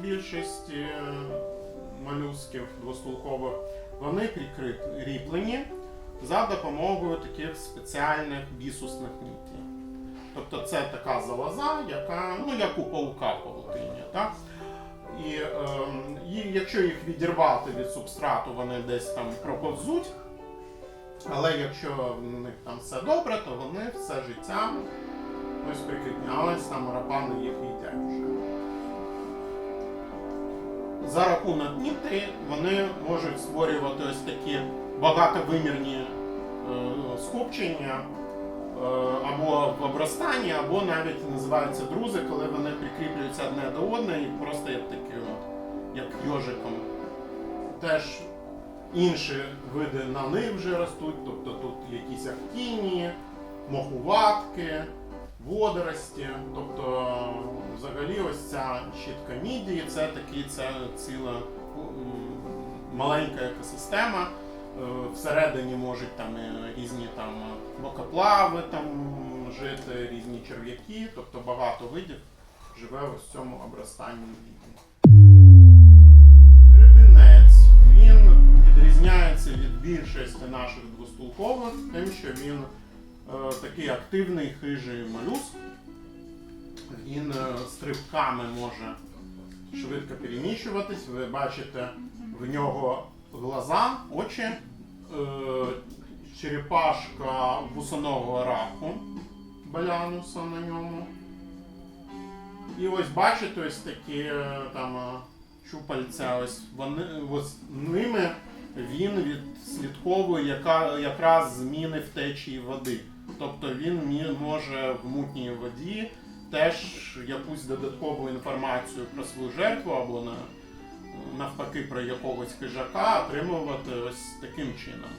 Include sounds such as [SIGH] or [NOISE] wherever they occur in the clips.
більшості е, молюсків двостулкових, вони прикріплені за допомогою таких спеціальних бісусних нитей. Тобто це така залоза, яка, ну як у паука павутині, так? І, і якщо їх відірвати від субстрату, вони десь там проповзуть. Але якщо в них там все добре, то вони все життя ось прикріплені. Але саморапани їх їдять вже. За рахунок ніти вони можуть створювати ось такі багатовимірні е, скупчення е, або в обростанні, або навіть називаються друзи, коли вони прикріплюються одне до одної, і просто як такі, от, як йожиком. Теж інші види на них вже ростуть, тобто тут якісь актінії, мохуватки, водорості. Тобто, взагалі, ось ця щітка мідії це такий це ціла маленька екосистема. Е, Всередині можуть там е, різні там бокоплави там жити, різні черв'яки, тобто багато видів живе ось в цьому обростанні мідії. Гребінець він відрізняється від більшості наших двостулкових, тим, що він е, такий активний хижий молюск. Він е, стрибками може швидко переміщуватись. Ви бачите в нього глаза, очі, е, черепашка вусаного раку балянуса на ньому. І ось бачите ось такі е, там щупальця, ось вони ось ними він відслідковує яка, якраз зміни в течії води. Тобто він може в мутній воді теж якусь додаткову інформацію про свою жертву або на, навпаки про якогось хижака отримувати ось таким чином.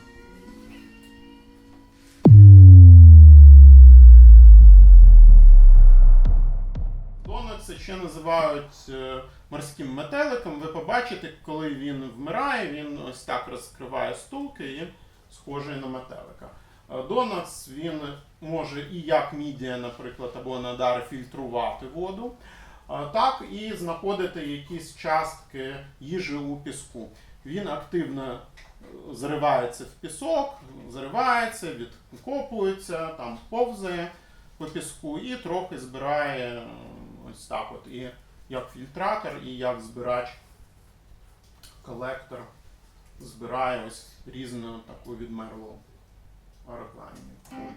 Донат ще називають е, морським метеликом. Ви побачите, коли він вмирає, він ось так розкриває стулки і схожий на метелика. Донатс він може і як мідія, наприклад, або надар фільтрувати воду, так і знаходити якісь частки їжі у піску. Він активно е, зривається в пісок, зривається, відкопується, там повзає по піску і трохи збирає е, ось так от. І як фільтратор, і як збирач, колектор збирає ось різну таку відмерлу органіку.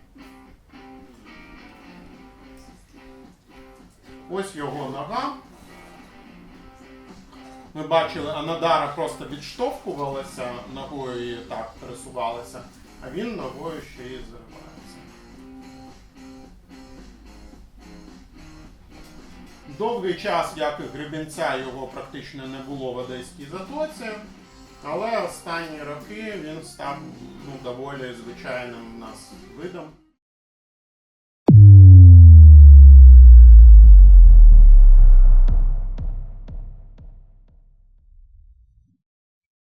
Ось його нога. Ми бачили, Анадара просто відштовхувалася ногою і так пересувалася, а він ногою ще й зривається. Довгий час, як і гребінця, його практично не було в Одеській затоці, але останні роки він став ну, доволі звичайним в нас видом.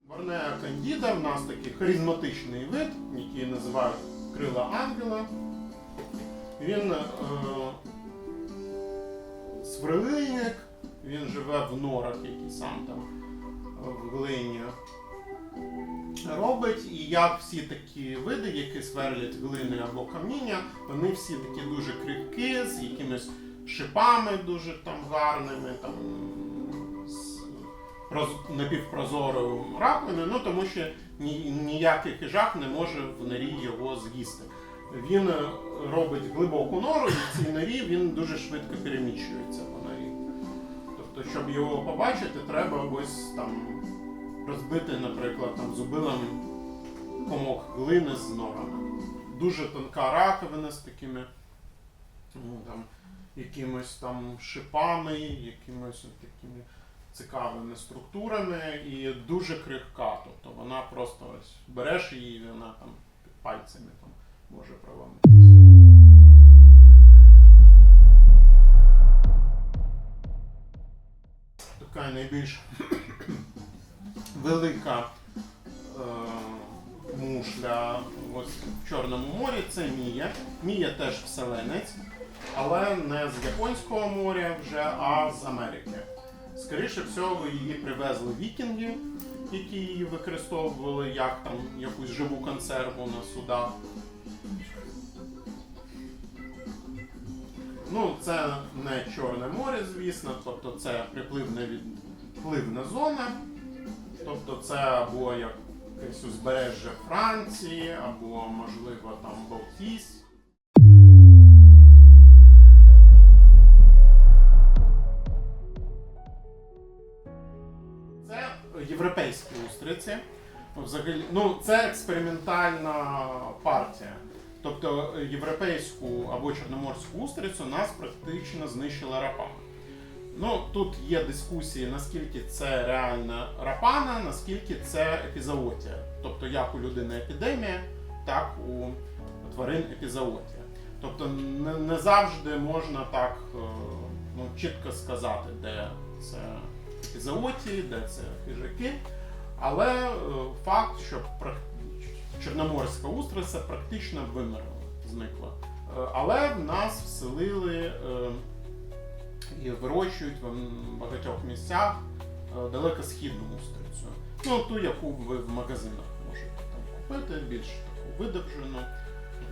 Борнеа кандіда в нас такий харизматичний вид, який називають крила ангела. Він е, сверлильник, він живе в норах, які сам там е, в глині робить. І як всі такі види, які сверлять глини або каміння, вони всі такі дуже крихкі, з якимись шипами дуже там гарними, там з проз- напівпрозорою раковиною, ну тому що ні, ніякий хижак не може в норі його з'їсти. Він е, робить глибоку нору, і в цій норі він дуже швидко переміщується по норі. Тобто, щоб його побачити, треба ось там розбити, наприклад, там зубилом комок глини з норами. Дуже тонка раковина з такими ну, там, якимось там шипами, якимось такими цікавими структурами і дуже крихка. Тобто вона просто ось береш її, і вона там пальцями там може проламитися. Така найбільш велика е, мушля ось в Чорному морі це Мія. Мія теж вселенець, але не з Японського моря вже, а з Америки. Скоріше всього, її привезли вікінги, які її використовували як там якусь живу консерву на судах. Ну, це не Чорне море, звісно, тобто це припливна від... пливна зона. Тобто це або якесь узбережжя Франції, або, можливо, там Балтійськ. Це європейські устриці. Взагалі, ну, це експериментальна партія. Тобто європейську або чорноморську устрицю нас практично знищила рапана. Ну, тут є дискусії, наскільки це реальна рапана, наскільки це епізоотія. Тобто, як у людини епідемія, так у тварин епізоотія. Тобто не, не завжди можна так е, ну, чітко сказати, де це епізоотії, де це хижаки. Але е, факт, що чорноморська устриця практично вимерла, зникла. Е, Але в нас вселили і вирощують в багатьох місцях е, далекосхідну устрицю. Ну, ту, яку ви в магазинах можете там купити, більш таку видовжену,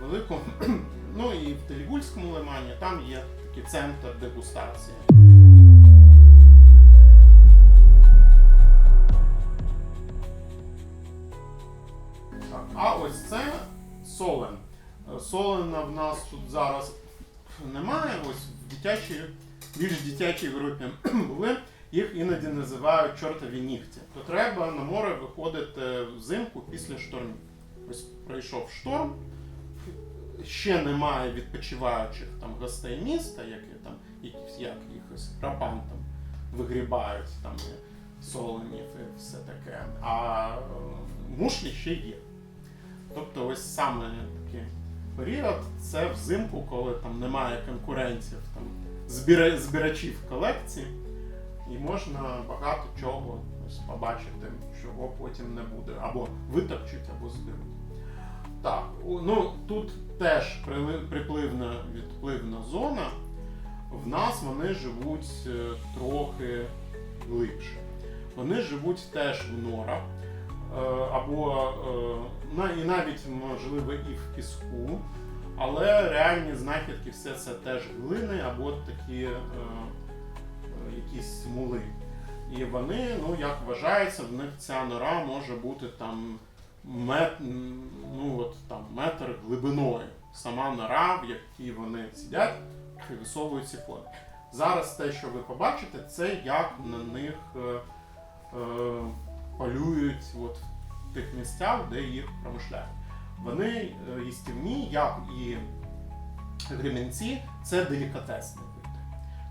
велику. [CLEARS THROAT] Ну і в Телігульському лимані там є такий центр дегустації. А ось це солен. Е, Солена в нас тут зараз немає. Ось в дитячій, більш дитячій групі [CLEARS THROAT] були. Їх іноді називають чортові нігті. То треба на море виходити взимку після штормів. Ось пройшов шторм, ще немає відпочиваючих там гостей міста, які там як якихось рапан там вигрібають там і і все таке. А е, мушлі ще є. Тобто ось саме такий період це взимку, коли там немає конкурентів, там збіра, збирачів колекцій, і можна багато чого ось, побачити, чого потім не буде. Або витопчуть, або зберуть. Так, ну тут теж припливна відпливна зона. В нас вони живуть е, трохи глибше. Вони живуть теж в норах е, або е, і навіть можливо і в піску, але реальні знахідки все це теж глини або такі е, е, якісь мули. І вони, ну як вважається, в них ця нора може бути там мет, ну, от, там, метр глибиною. Сама нора, в якій вони сидять і висовують сіфон. Зараз те, що ви побачите, це як на них е, е, полюють от в тих місцях, де їх промишляють. Вони е, їстівні, як і гримінці, це делікатесні види.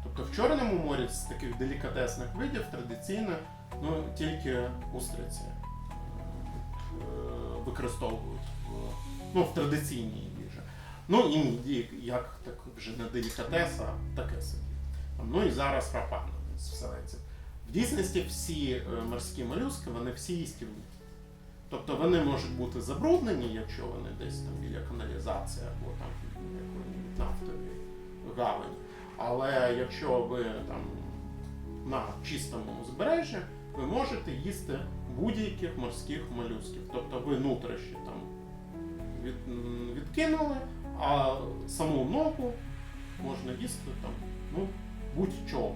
Тобто в Чорному морі з таких делікатесних видів традиційно ну, тільки устриці е, використовують в, ну, в традиційній їжі. Ну і міді, як так вже не делікатес, а таке собі. Ну і зараз рапан вселенців. В дійсності всі е, морські молюски, вони всі їстівні. Тобто вони можуть бути забруднені, якщо вони десь там біля каналізації або там якої нафтової гавані. Але якщо ви там на чистому узбережжі, ви можете їсти будь-яких морських молюсків. Тобто ви нутрощі там від, відкинули, а саму ногу можна їсти там, ну, будь-чого.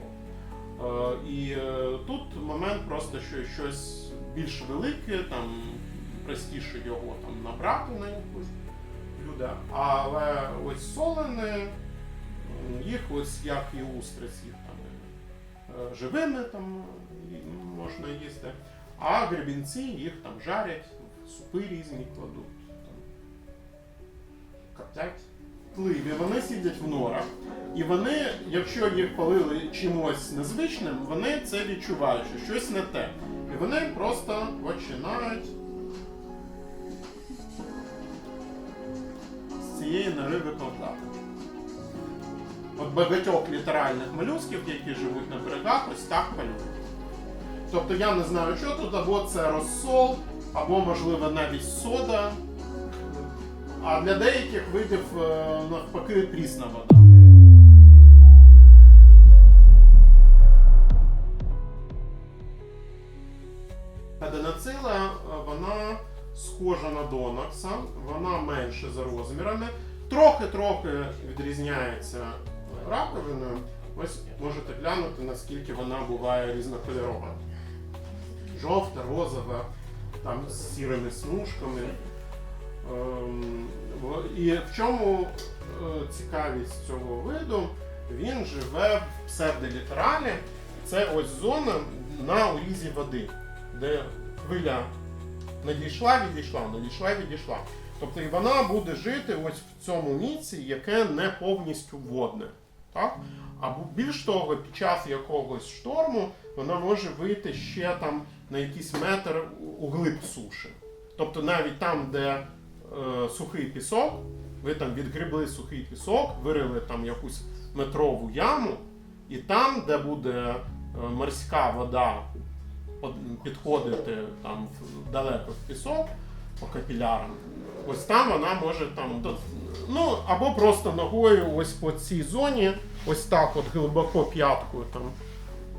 Е, і е, тут момент просто, що щось більш велике, там простіше його там набрати на якусь блюдо. Але ось солене, їх ось як і устриць, їх там е, живими там можна їсти. А гребінці їх там жарять, супи різні кладуть, там, коптять. Пливі, вони сидять в норах, і вони, якщо їх полили чимось незвичним, вони це відчувають, що щось не те. І вони просто починають з цієї нори викладати. От багатьох літеральних молюсків, які живуть на берегах, ось так полюють. Тобто я не знаю, що тут, або це розсол, або, можливо, навіть сода. А для деяких видів е, навпаки прісна вода. Аденоцила, е, вона схожа на донакса, вона менше за розмірами, трохи-трохи відрізняється раковиною. Ось можете глянути, наскільки вона буває різнокольорова. Жовта, розова, там з сірими смужками. Ем, І в чому е, цікавість цього виду? Він живе в псевдолітералі. Це ось зона на урізі води, де хвиля надійшла, відійшла, надійшла, відійшла. Тобто і вона буде жити ось в цьому місці, яке не повністю водне. Так? Або більш того, під час якогось шторму вона може вийти ще там на якийсь метр у глиб суші. Тобто навіть там, де е, сухий пісок, ви там відгрібли сухий пісок, вирили там якусь метрову яму, і там, де буде е, морська вода підходити там далеко в пісок по капілярам, ось там вона може там ну або просто ногою ось по цій зоні, ось так, от глибоко п'яткою там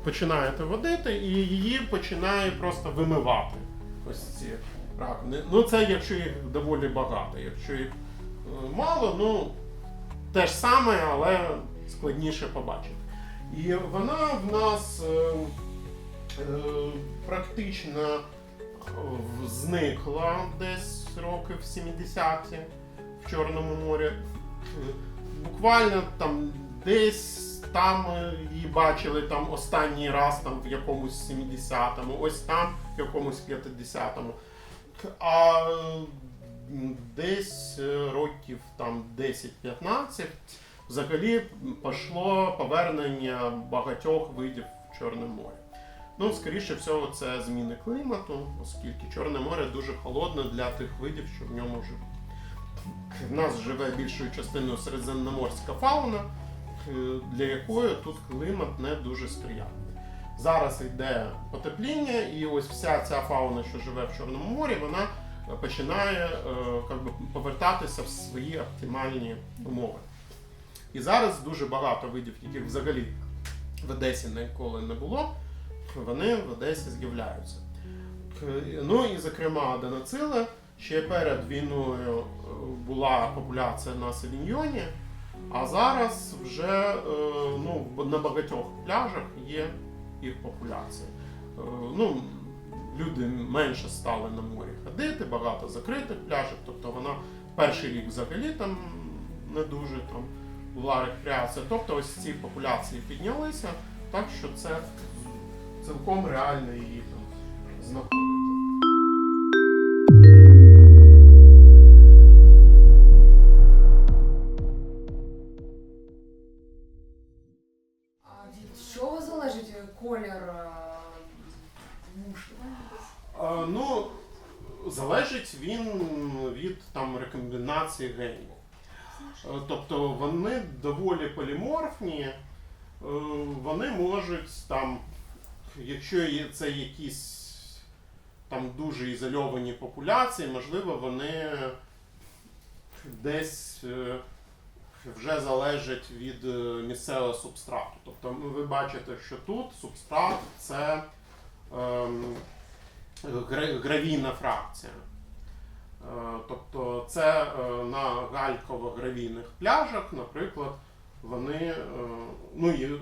починаєте водити, і її починає просто вимивати. Ось ці раковини. Ну це якщо їх доволі багато. Якщо їх е, мало, ну те ж саме, але складніше побачити. І вона в нас е, е, практично е, зникла десь років 70-ті в Чорному морі. Е, Буквально там десь там її бачили там останній раз там в якомусь 70-му, ось там в якомусь 50-му. А десь е, років там 10-15 взагалі пішло повернення багатьох видів в Чорне море. Ну, скоріше всього, це зміни клімату, оскільки Чорне море дуже холодне для тих видів, що в ньому живуть. В нас живе більшою частиною середземноморська фауна, е, для якої тут клімат не дуже сприятливий. Зараз йде потепління, і ось вся ця фауна, що живе в Чорному морі, вона починає е, би, повертатися в свої оптимальні умови. І зараз дуже багато видів, яких взагалі в Одесі ніколи не було, вони в Одесі з'являються. Ну і зокрема аденоцила. Ще перед війною е, була популяція на Савіньйоні, а зараз вже е, ну, на багатьох пляжах є їх популяція. Е, Ну, люди менше стали на морі ходити, багато закритих пляжів, тобто вона перший рік взагалі там не дуже там була рекреація. Тобто ось ці популяції піднялися, так що це цілком реально її там знаходити. Колір е, мушлі? Ну, залежить він від там рекомбінації генів. Е, Тобто вони доволі поліморфні, е, вони можуть там, якщо це якісь там дуже ізольовані популяції, можливо, вони десь е, вже залежать від е, місцевого субстрату. Тобто ви бачите, що тут субстрат це ем, гравійна фракція. Е, Тобто це е, на гальково-гравійних пляжах, наприклад, вони, ну і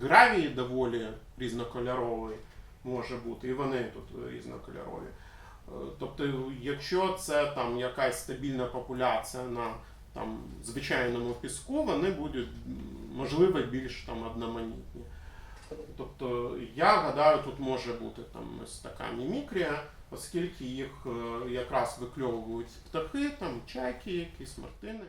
гравій доволі різнокольоровий може бути, і вони тут різнокольорові. Тобто, якщо це там якась стабільна популяція на там, звичайному піску, вони будуть, можливо, більш там одноманітні. Тобто, я гадаю, тут може бути там ось така мімікрія, оскільки їх е, якраз викльовують птахи, там чайки, якісь мартини.